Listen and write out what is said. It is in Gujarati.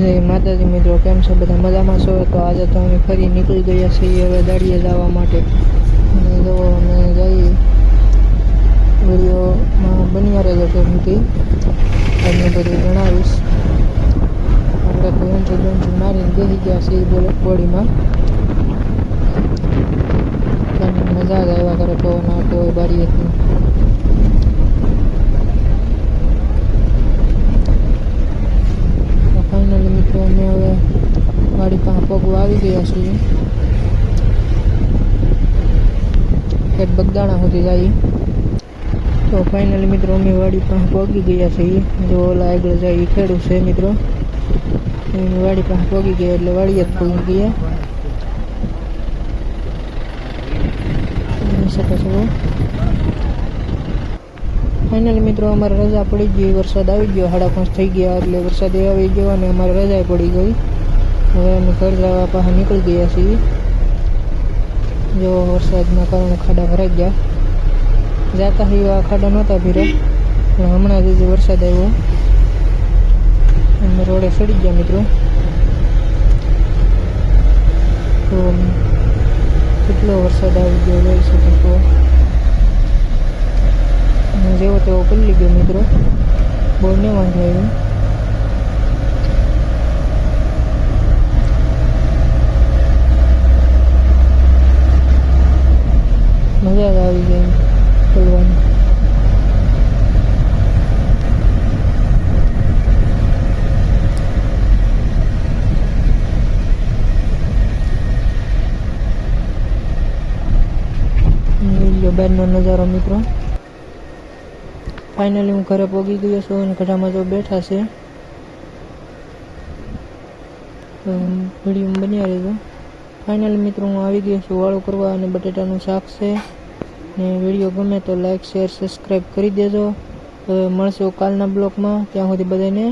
જય માતાજી મિત્રો કેમ છો? બધા મજામાં છો? તો આજે તો અમે ફરી નીકળી ગયા છીએ હવે દાડીએ જવા માટે. અને જો અમે જઈ વિડીયોમાં બન્યા રહેજો કેમથી તમને બધું જણાવીશ. આપણે તો એન્ટ્રી બેન્ટ્રી મારીને બેસી ગયા છીએ બોલે બોડીમાં. અને મજા જ આવ્યા કરે પવન આવતો હોય બારીએથી તો ફાઇનલી મિત્રો અમે હવે વાડી પાસે પગવા આવી ગયા છીએ પેટ બગદાણા સુધી જઈએ તો ફાઇનલી મિત્રો અમે વાડી પાસે પગી ગયા છીએ જો ઓલા આગળ જાય એ ખેડૂત છે મિત્રો અમે વાડી પાસે પગી ગયા એટલે વાડીએ જ પગી ગયા જોઈ શકો છો ફાઇનલી મિત્રો, અમારે રજા પડી ગઈ. વરસાદ આવી ગયો. સાડા પાંચ થઈ ગયા એટલે વરસાદ આવી ગયો અને અમારે રજા પડી ગઈ. હવે અમે ઘર જવા પાસે નીકળી ગયા છીએ. જો વરસાદના કારણે ખાડા ભરાઈ ગયા. જાતા આ ખાડા નહોતા ભીરા પણ હમણાં જે વરસાદ આવ્યો, અમે રોડે સડી ગયા, મિત્રો. તો કેટલો વરસાદ આવી ગયો, જોઈ શકો છો. જેવો તેવો પલ્લી ગયો મિત્રો. બહુ ને વાંધો આવ્યો. મજા જ આવી ગઈ ખોલવાની બેનનો નજારો મિત્રો. ફાઇનલી હું ઘરે પહોંચી ગયો છું અને ઘડામાં જો બેઠા છે. વીડિયો બન્યા રહેજો. ફાઇનલી મિત્રો, હું આવી ગયો છું વાળું કરવા અને બટેટાનું શાક છે. ને વીડિયો ગમે તો લાઈક શેર સબસ્ક્રાઈબ કરી દેજો. હવે મળશે કાલના બ્લોગમાં. ત્યાં સુધી બધાને